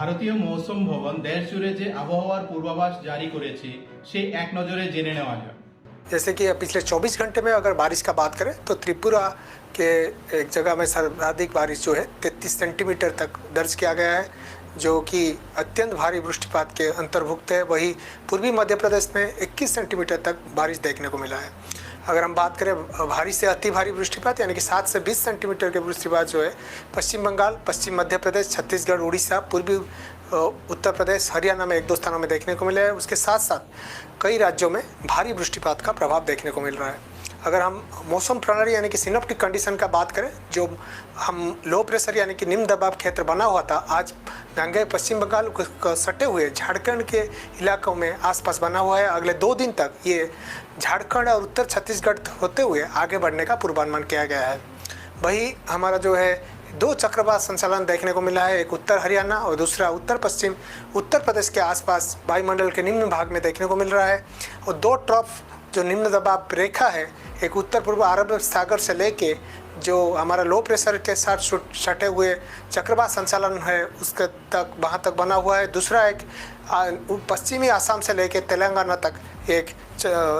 ভারতীয় মৌসুম ভবন দেশ জুড়ে যে আবহাওয়ার পূর্বাভাস জারি করেছে সেই এক নজরে জেনে নেওয়া যাক जैसे कि पिछले 24 घंटे में अगर बारिश का बात करें तो त्रिपुरा के एक जगह में सर्वाधिक बारिश जो है 33 सेंटीमीटर तक दर्ज किया गया है जो कि अत्यंत भारी वृष्टिपात के अंतर्भुक्त है वही पूर्वी मध्य प्रदेश में 21 सेंटीमीटर तक बारिश देखने को मिला है अगर हम बात करें भारी से अति भारी वृष्टिपात, यानी कि सात से 20 सेंटीमीटर के वृष्टिपात जो है, पश्चिम बंगाल, पश्चिम मध्य प्रदेश, छत्तीसगढ़, उड़ीसा, पूर्वी उत्तर प्रदेश, हरियाणा में एक दो स्थानों में देखने को मिला है। उसके साथ साथ कई राज्यों में भारी वृष्टिपात का प्रभाव देखने को मिल रहा है। अगर हम मौसम प्रणाली यानी कि सिनोप्टिक कंडीशन का बात करें, जो हम लो प्रेशर यानी कि निम्न दबाव क्षेत्र बना हुआ था, आज गंगे पश्चिम बंगाल सटे हुए झारखंड के इलाकों में आसपास बना हुआ है। अगले दो दिन तक ये झारखंड और उत्तर छत्तीसगढ़ होते हुए आगे बढ़ने का पूर्वानुमान किया गया है। वही हमारा जो है, दो चक्रवात संचालन देखने को मिला है। एक उत्तर हरियाणा और दूसरा उत्तर पश्चिम। उत्तर प्रदेश के आसपास वायुमंडल के निम्न भाग में देखने को मिल रहा है। और दो ट्रफ जो निम्न दबाव रेखा है, एक उत्तर पूर्व अरब सागर से लेके जो हमारा लो प्रेशर के साथ सुट- हुए चक्रवात संचालन है, उसके तक, वहाँ तक बना हुआ है। दूसरा एक पश्चिमी आसाम से लेके तेलंगाना तक एक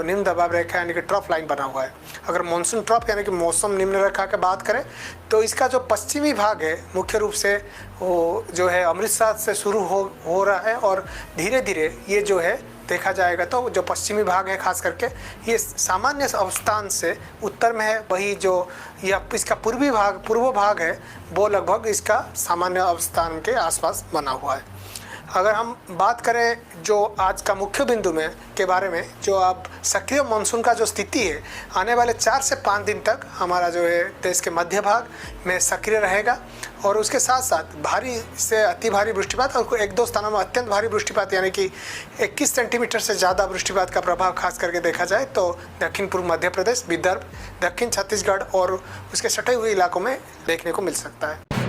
निम्न दबाव रेखा यानी कि ट्रफ लाइन बना हुआ है। अगर मानसून ट्रफ यानी कि मौसम निम्न रेखा की बात करें तो इसका जो पश्चिमी भाग है, मुख्य रूप से वो जो है अमृतसर से शुरू हो हो रहा है और धीरे धीरे ये जो है देखा जाएगा तो जो पश्चिमी भाग है, खास करके, ये सामान्य अवस्थान से उत्तर में है, वही जो यह इसका पूर्वी भाग पूर्व भाग है, वो लगभग इसका सामान्य अवस्थान के आसपास बना हुआ है। अगर हम बात करें जो आज का मुख्य बिंदु में के बारे में, जो अब सक्रिय मानसून का जो स्थिति है, आने वाले चार से पाँच दिन तक हमारा जो है देश के मध्य भाग में सक्रिय रहेगा और उसके साथ साथ भारी से अति भारी वृष्टिपात और एक दो स्थानों में अत्यंत भारी वृष्टिपात, यानी कि 21 सेंटीमीटर से ज़्यादा वृष्टिपात का प्रभाव खास करके देखा जाए तो दक्षिण पूर्व मध्य प्रदेश, विदर्भ, दक्षिण छत्तीसगढ़ और उसके सटे हुए इलाकों में देखने को मिल सकता है।